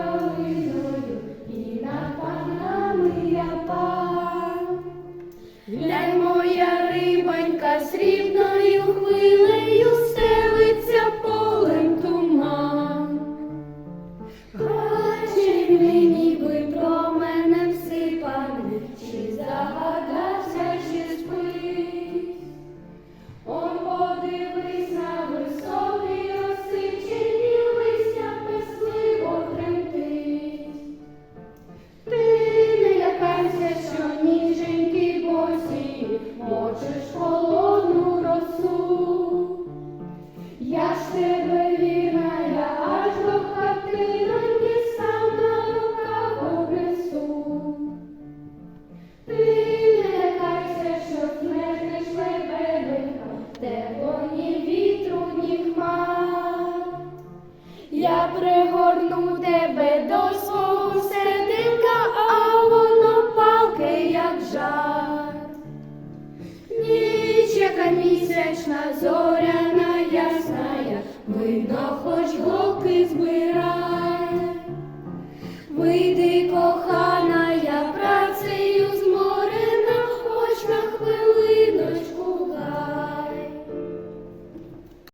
калиною і над панами я пан. Моя рибонька срібною хвилею. Я пригорну тебе до свого серединка, а воно палке, як жар. Ніч, яка місячна, зоряна, ясна, видно, хоч голки збирає.